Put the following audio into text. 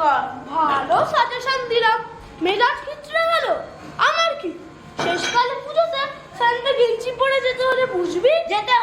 কর ভালো সাজেশন দিলাম। মেজাজ খিচড়ে গেল। আমার কি? শেষকালে পুজোতে স্যান্ডে গেঞ্জি পরে যেতে হলে বুঝবি? যেতে